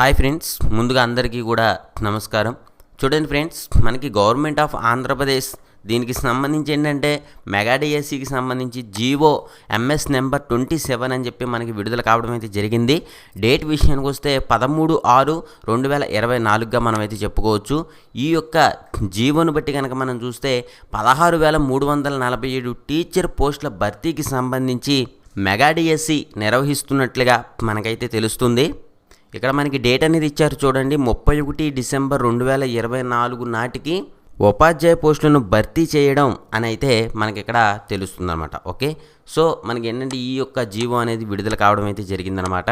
Hi friends ముందుగా అందరికీ కూడా నమస్కారం. చూడండి ఫ్రెండ్స్ మనకి గవర్నమెంట్ ఆఫ్ ఆంధ్రప్రదేశ్ దీనికి సంబంధించి ఏంటంటే మెగా డిఎస్సికి సంబంధించి G O M S number twenty seven అని చెప్పి మనకి విడుదల కావడం అయితే జరిగింది. డేట్ విషయానికి వస్తే పదమూడు ఆరు రెండు వేల ఇరవై నాలుగుగా మనం అయితే చెప్పుకోవచ్చు. ఈ యొక్క జీవోను బట్టి కనుక మనం చూస్తే పదహారు వేల మూడు వందల నలభై ఏడు టీచర్ పోస్టుల భర్తీకి సంబంధించి మెగా డిఎస్సి నిర్వహిస్తున్నట్లుగా మనకైతే తెలుస్తుంది. ఇక్కడ మనకి డేట్ అనేది ఇచ్చారు చూడండి ముప్పై ఒకటి డిసెంబర్ రెండు వేల ఇరవై నాలుగు నాటికి ఉపాధ్యాయ పోస్టులను భర్తీ చేయడం అని అయితే మనకి ఇక్కడ తెలుస్తుందన్నమాట ఓకే? సో మనకి ఏంటంటే ఈ యొక్క జీవో అనేది విడుదల కావడం అయితే జరిగిందనమాట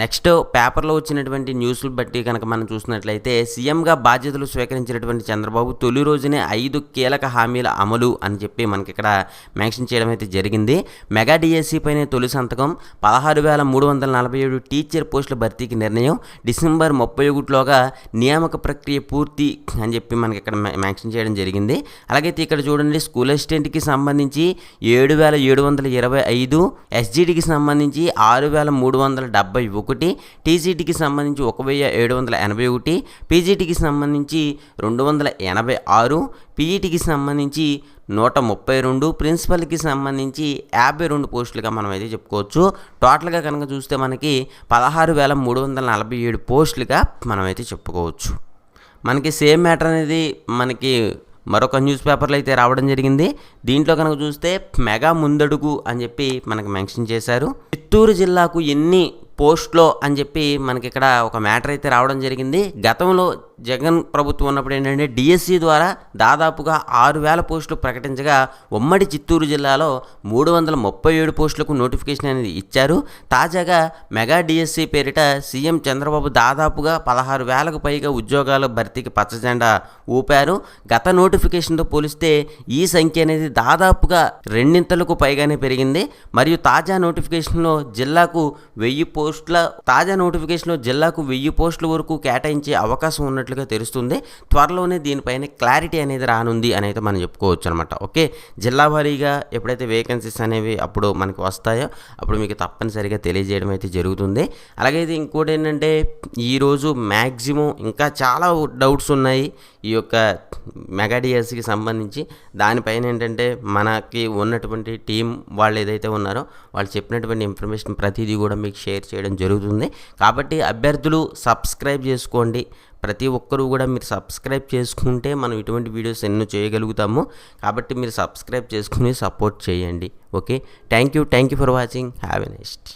నెక్స్ట్ పేపర్లో వచ్చినటువంటి న్యూస్లు బట్టి కనుక మనం చూసినట్లయితే సీఎంగా బాధ్యతలు స్వీకరించినటువంటి చంద్రబాబు తొలి రోజునే ఐదు కీలక హామీల అమలు అని చెప్పి మనకి ఇక్కడ మెన్షన్ చేయడం అయితే జరిగింది. మెగా డిఎస్సి పైన తొలి సంతకం పదహారు వేల మూడు వందల నలభై ఏడు టీచర్ పోస్టుల భర్తీకి నిర్ణయం డిసెంబర్ ముప్పై ఒకటిలోగా నియామక ప్రక్రియ పూర్తి అని చెప్పి మనకి ఇక్కడ మెన్షన్ చేయడం జరిగింది. అలాగైతే ఇక్కడ చూడండి స్కూల్ అసిస్టెంట్కి సంబంధించి ఏడు వేల ఏడు వందల ఇరవై ఐదు ఎస్జీడికి సంబంధించి ఆరు వేల మూడు వందల డెబ్బై ఒకటి టీజీటీకి సంబంధించి ఒక వెయ్యి ఏడు వందల ఎనభై ఒకటి పీజీటీకి సంబంధించి రెండు వందల ఎనభై ఆరు పీఈటీకి సంబంధించి నూట ముప్పై రెండు ప్రిన్సిపల్కి సంబంధించి యాభై రెండు పోస్టులుగా మనం అయితే చెప్పుకోవచ్చు. టోటల్గా కనుక చూస్తే మనకి పదహారు వేల మూడు వందల నలభై ఏడు పోస్టులుగా మనమైతే చెప్పుకోవచ్చు. మనకి సేమ్ మ్యాటర్ అనేది మనకి మరొక న్యూస్ పేపర్లో అయితే రావడం జరిగింది. దీంట్లో కనుక చూస్తే మెగా ముందడుగు అని చెప్పి మనకు మెన్షన్ చేశారు. చిత్తూరు జిల్లాకు ఎన్ని పోస్ట్లో అని చెప్పి మనకి ఇక్కడ ఒక మ్యాటర్ అయితే రావడం జరిగింది. గతంలో జగన్ ప్రభుత్వం ఉన్నప్పుడు ఏంటంటే డిఎస్సి ద్వారా దాదాపుగా ఆరు వేల పోస్టులు ప్రకటించగా ఉమ్మడి చిత్తూరు జిల్లాలో మూడు వందల ముప్పై ఏడు పోస్టులకు నోటిఫికేషన్ అనేది ఇచ్చారు. తాజాగా మెగా డిఎస్సి పేరిట సీఎం చంద్రబాబు దాదాపుగా పదహారు వేలకు పైగా ఉద్యోగాల భర్తీకి పచ్చజెండా ఊపారు. గత నోటిఫికేషన్తో పోలిస్తే ఈ సంఖ్య అనేది దాదాపుగా రెండింతలకు పైగానే పెరిగింది. మరియు తాజా నోటిఫికేషన్లో జిల్లాకు వెయ్యి పోస్టుల తాజా నోటిఫికేషన్లో జిల్లాకు వెయ్యి పోస్టుల వరకు కేటాయించే అవకాశం ఉన్నట్లు ఉన్నట్లుగా తెలుస్తుంది. త్వరలోనే దీనిపైన క్లారిటీ అనేది రానుంది అని అయితే మనం చెప్పుకోవచ్చు అనమాట ఓకే? జిల్లా వారీగా ఎప్పుడైతే వేకెన్సీస్ అనేవి అప్పుడు మనకి వస్తాయో అప్పుడు మీకు తప్పనిసరిగా తెలియజేయడం అయితే జరుగుతుంది. అలాగే ఇది ఇంకోటి ఏంటంటే ఈరోజు మ్యాక్సిమం ఇంకా చాలా డౌట్స్ ఉన్నాయి ఈ యొక్క మెగాడియర్స్కి సంబంధించి. దానిపైన ఏంటంటే మనకి ఉన్నటువంటి టీం వాళ్ళు ఏదైతే ఉన్నారో వాళ్ళు చెప్పినటువంటి ఇన్ఫర్మేషన్ ప్రతిదీ కూడా మీకు షేర్ చేయడం జరుగుతుంది. కాబట్టి అభ్యర్థులు సబ్స్క్రైబ్ చేసుకోండి. ప్రతి ఒక్కరూ కూడా మీరు సబ్స్క్రైబ్ చేసుకుంటే మనం ఇటువంటి వీడియోస్ ఎన్నో చేయగలుగుతాము. కాబట్టి మీరు సబ్స్క్రైబ్ చేసుకుని సపోర్ట్ చేయండి. Okay? Thank you thank you for watching. Have a next